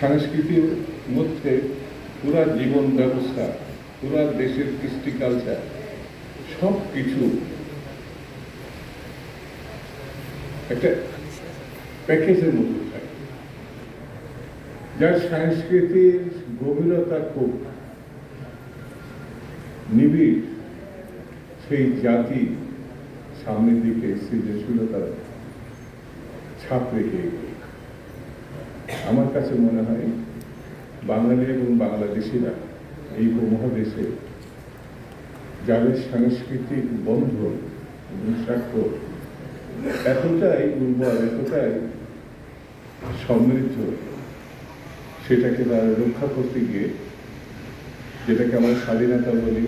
সংস্কৃতির মধ্যে পুরা জীবন ব্যবস্থা, পুরা দেশের কৃষ্টি কালচার সব কিছু একটা প্যাকেজের মধ্যে থাকে। যার সংস্কৃতির গভীরতা খুব নিবিড়, সেই জাতি সামনের দিকে সৃজনশীলতার ছাপ রেখে আমার কাছে মনে হয় বাঙালি এবং বাংলাদেশিরা এই উপমহাদেশে যাদের সাংস্কৃতিক বন্ধন এবং স্বাক্ষর এতটাই উর্বর, এতটাই সমৃদ্ধ, সেটাকে তারা রক্ষা করতে গিয়ে যেটাকে আমরা স্বাধীনতা বলি,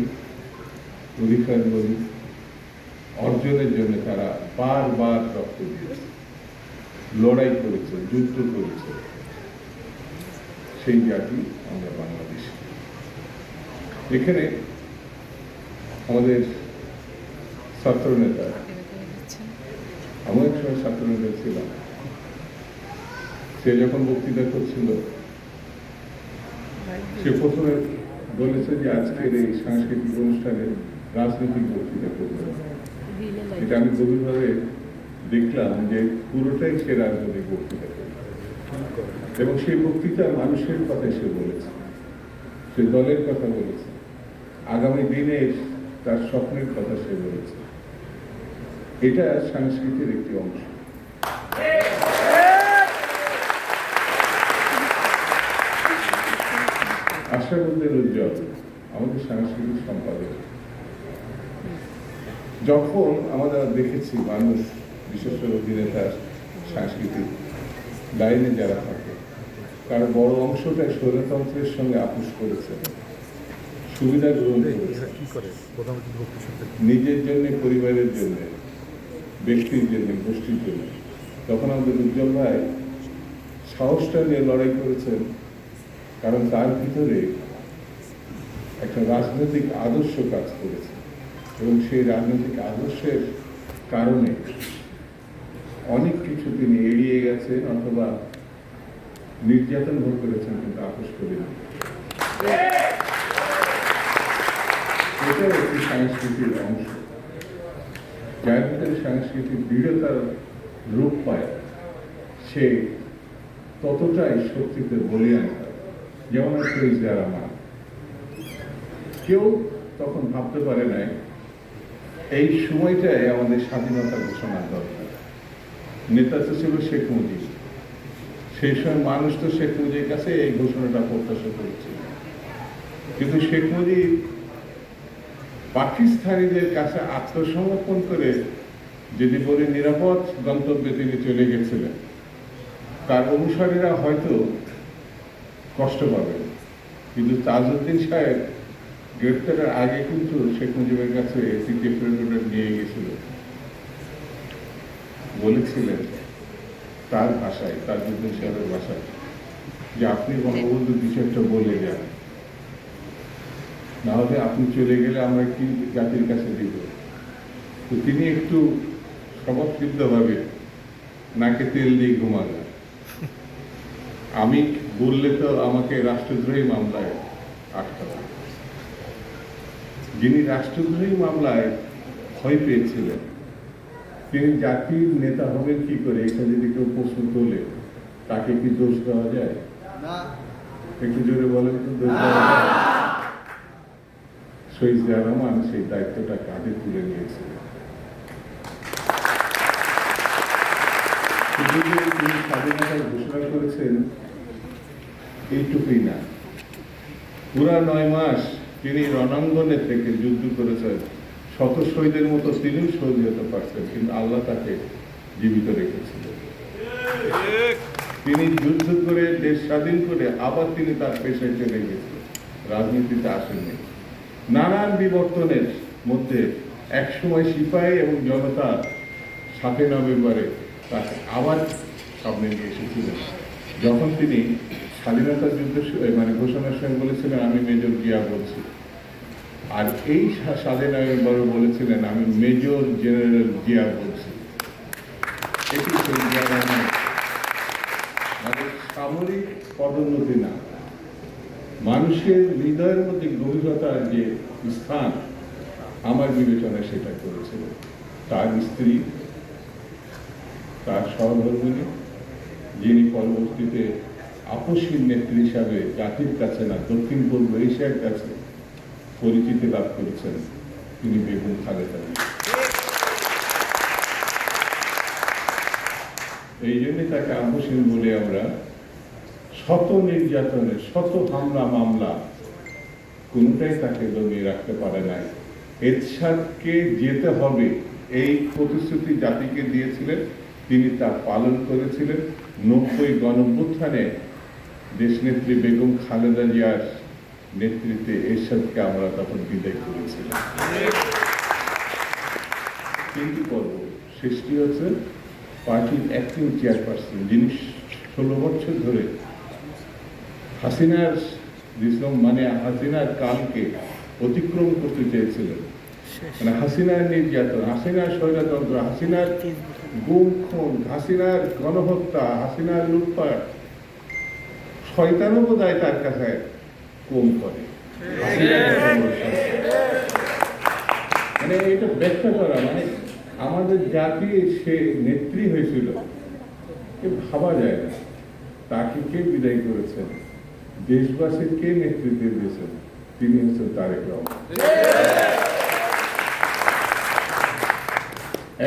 অধিকার বলি, অর্জনের জন্য তারা বারবার রক্ত দিয়েছে। লড়াই করেছে, যুদ্ধ করেছে। সেই জাতি আমরা বাংলাদেশ। এখানে আমাদের ছাত্র নেতা আমি এক সময় ছাত্র নেতা ছিলাম সে যখন বক্তৃতা করছিল, সে প্রথমে বলেছে যে আজকের এই সাংস্কৃতিক অনুষ্ঠানে রাজনৈতিক বক্তৃতা করবে এটা আমি গভীরভাবে দেখলাম যে পুরোটাই সে রাজনৈতিক বক্তৃতা এবং সেই বক্তৃতা মানুষের কথা সে বলেছে, সে দলের কথা বলেছে। আগামী দিনে তার স্বপ্নের কথা সে বলেছে। এটা সংস্কৃতির একটি অংশ। আশাবুদ্দিন উজ্জ্বল, আমাদের সাংস্কৃতিক সম্পাদক। যখন আমরা দেখেছি মানুষ বিশেষ করে অভিনেতার সাংস্কৃতিক লাইনে যারা থাকে, তার বড় অংশটা স্বৈরতন্ত্রের সঙ্গে আপোষ করেছে সুবিধা গ্রহণ নিজের জন্য, পরিবারের জন্য, ব্যক্তির জন্য, গোষ্ঠীর জন্য। তখন আমাদের উজ্জ্বল ভাই সাহসটা নিয়ে লড়াই করেছেন, কারণ তার ভিতরে একটা রাজনৈতিক আদর্শ কাজ করেছে। এবং সেই রাজনৈতিক আদর্শের কারণে অনেক কিছু তিনি এড়িয়ে গেছেন অথবা নির্যাতন ভোগ করেছেন, কিন্তু আপোষ করেন এটাও একটি সংস্কৃতির অংশ। যার ভিতরে সংস্কৃতির দৃঢ়তার রূপ পায়, সে ততটাই শক্তিতে বলিয়ান যেমন একটা রহমান কেউ তখন ভাবতে পারে নাই, এই সময়টাই আমাদের স্বাধীনতা ঘোষণার দরকার। নেতা তো ছিল শেখ মুজিব। সেই সময় মানুষ তো শেখ মুজিবের কাছে এই ঘোষণাটা প্রত্যাশা করেছিল। কিন্তু শেখ মুজিব পাকিস্তানিদের কাছে আত্মসমর্পণ করে যদি বলে নিরাপদ গন্তব্যে তিনি চলে গেছিলেন, তার অনুসারীরা হয়তো কষ্ট পাবে কিন্তু তাজউদ্দিন সাহেব গ্রেপ্তারের আগে কিন্তু শেখ মুজিবের কাছে প্রেরোটা নিয়ে গেছিল। বলেছিলেন তার ভাষায় তাজউদ্দিন সাহেবের ভাষায় যে আপনি বঙ্গবন্ধু কিছু একটা বলে যান। না হলে আপনি চলে গেলে আমরা কি জাতির কাছে দিব? তো তিনি একটু স্বভাবসিদ্ধভাবে নাকে তেল দিয়ে ঘুমালেন। আমি বললে তো আমাকে রাষ্ট্রদ্রোহী মামলায় আটকাবে। যিনি রাষ্ট্রদ্রোহী মামলায় ভয় পেয়েছিলেন তিনি জাতির নেতা হবেন কি করে? এটা যদি কেউ প্রশ্ন তোলে তাকে কি দোষ দেওয়া যায়? একটু জোরে বলেন তো দোষ শহীদ রহমান সেই দায়িত্বটা কাঁধে তুলে নিয়েছিলেন শুধু তিনি স্বাধীনতার ঘোষণা করেছেন এইটুকুই না। পুরা নয় মাস তিনি রণাঙ্গনে থেকে যুদ্ধ করেছেন। শত শহীদের মতো তিনিও শহীদ হতে পারছেন কিন্তু আল্লাহ তাকে জীবিত রেখেছিলেন তিনি যুদ্ধ করে দেশ স্বাধীন করে আবার তিনি তার পেশায় চলে গেছিলেন রাজনীতিতে আসেননি। নানান বিবর্তনের মধ্যে একসময় সিপাহী এবং জনতা সাতই নভেম্বরে তাকে আবার সামনে নিয়ে এসেছিলেন। যখন তিনি স্বাধীনতা যুদ্ধ মানে ঘোষণার সময় বলেছিলেন, আমি মেজর জিয়া বলছি। আর এই সাতই নভেম্বরে বলেছিলেন, আমি মেজর জেনারেল জিয়া বলছি। এটি সামরিক পদোন্নতি না। মানুষের হৃদয়ের মধ্যে গভীরতার যে স্থান, আমার বিবেচনায় সেটা করেছিল তার স্ত্রী, তার সহধর্মিনী, যিনি পরবর্তীতে আপসীর নেত্রী হিসাবে জাতির কাছে না, দক্ষিণ পূর্ব এশিয়ার কাছে পরিচিতি লাভ করেছেন তিনি বেগম খালেদা এই জন্যই তাকে আপসীন বলে আমরা শত নির্যাতনের, শত হামলা, মামলা কোনটাই তাকে দমিয়ে রাখতে পারে নাই। এরশাদকে যেতে হবে, এই প্রতিশ্রুতি জাতিকে দিয়েছিলেন, তিনি তা পালন করেছিলেন। নব্বই গণভ্যুত্থানে দেশনেত্রী বেগম খালেদা জিয়ার নেতৃত্বে এরশাদকে আমরা তখন বিদায় করেছিলাম। কিন্তু করব সৃষ্টি হচ্ছে পার্টির অ্যাক্টিং চেয়ারপারসন যিনি ষোলো বছর ধরে হাসিনার দিসম মানে হাসিনার কালকে অতিক্রম করতে চেয়েছিলেন। মানে হাসিনার নির্যাতন হাসিনার স্বৈরতন্ত্র হাসিনার গুম খুন হাসিনার গণহত্যা হাসিনার লুটপাট শয়তানও বোধহয় তার কাছে কম করে। মানে এটা ব্যাখ্যা করা মানে আমাদের জাতি সে নেত্রী হয়েছিল, এ ভাবা যায় না। তাকে কে বিদায় করেছেন দেশবাসীর কে নেতৃত্বে দিয়েছেন তিনি হচ্ছেন তারেক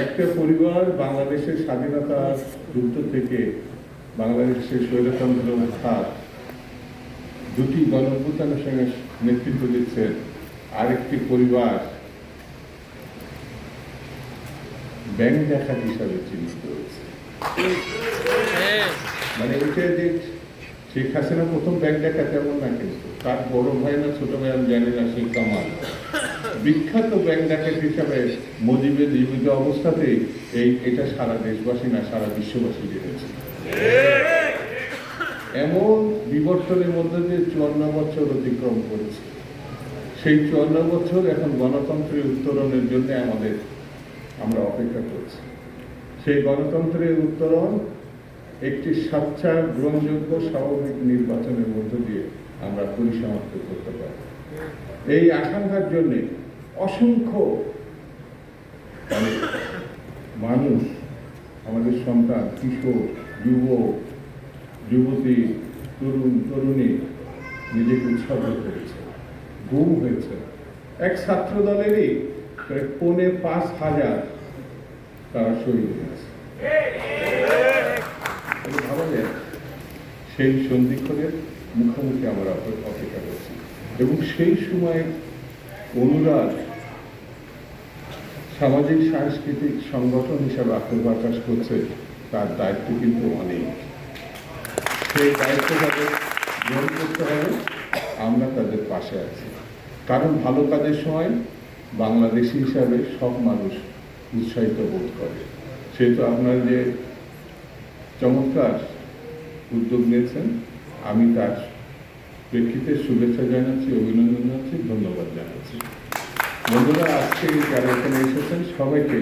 একটা পরিবার বাংলাদেশের স্বাধীনতা যুদ্ধ থেকে বাংলাদেশের স্বৈরতন্ত্র উত্থান দুটি গণভূতানের সঙ্গে নেতৃত্ব দিচ্ছেন আরেকটি পরিবার, ব্যাংক ডাকাত হিসাবে চিহ্নিত হয়েছে। মানে এটা যে শেখ হাসিনা প্রথম ব্যাংক ডাকাত এমন না কিন্তু, তার বড় ভাই না ছোট ভাই আমি জানি না শেখ কামাল। বিখ্যাত ব্যাংক ডাকাত হিসাবে মজিবের জীবিত অবস্থাতেই এই, এটা সারা দেশবাসী না, সারা বিশ্ববাসী জেনেছে এমন বিবর্তনের মধ্যে দিয়ে চুয়ান্ন বছর অতিক্রম করেছে। সেই চুয়ান্ন বছর এখন গণতন্ত্রের উত্তরণের জন্য আমাদের আমরা অপেক্ষা করছি। সেই গণতন্ত্রের উত্তরণ একটি স্বচ্ছা, গ্রহণযোগ্য, স্বাভাবিক নির্বাচনের মধ্য দিয়ে আমরা পরিসমাপ্ত করতে পারি এই আকাঙ্ক্ষার জন্য অসংখ্য মানে মানুষ, আমাদের সন্তান, কিশোর, যুবক যুবতী তরুণ তরুণী নিজেকে উৎসর্গ করেছে গুম হয়েছে। এক ছাত্র দলেরই প্রায় পৌনে পাঁচ হাজার তারা শহীদ হয়েছে। ভাবা যায় সেই সন্ধিক্ষণের মুখোমুখি আমরা অপে- অপেক্ষা করছি। এবং সেই সময় অনুরাগ সামাজিক, সাংস্কৃতিক সংগঠন হিসাবে আত্মপ্রকাশ করছে, তার দায়িত্ব কিন্তু অনেক। সেই দায়িত্ব তাদের গ্রহণ করতে হবে, আমরা তাদের পাশে আছি। কারণ ভালো কাজের সময় বাংলাদেশি হিসাবে সব মানুষ উৎসাহিত বোধ করে। সেহেতু আপনার যে চমৎকার উদ্যোগ নিয়েছেন, আমি তার প্রেক্ষিতে শুভেচ্ছা জানাচ্ছি, অভিনন্দন জানাচ্ছি, ধন্যবাদ জানাচ্ছি। বন্ধুরা, আজকে যারা এখানে এসেছেন, সবাইকে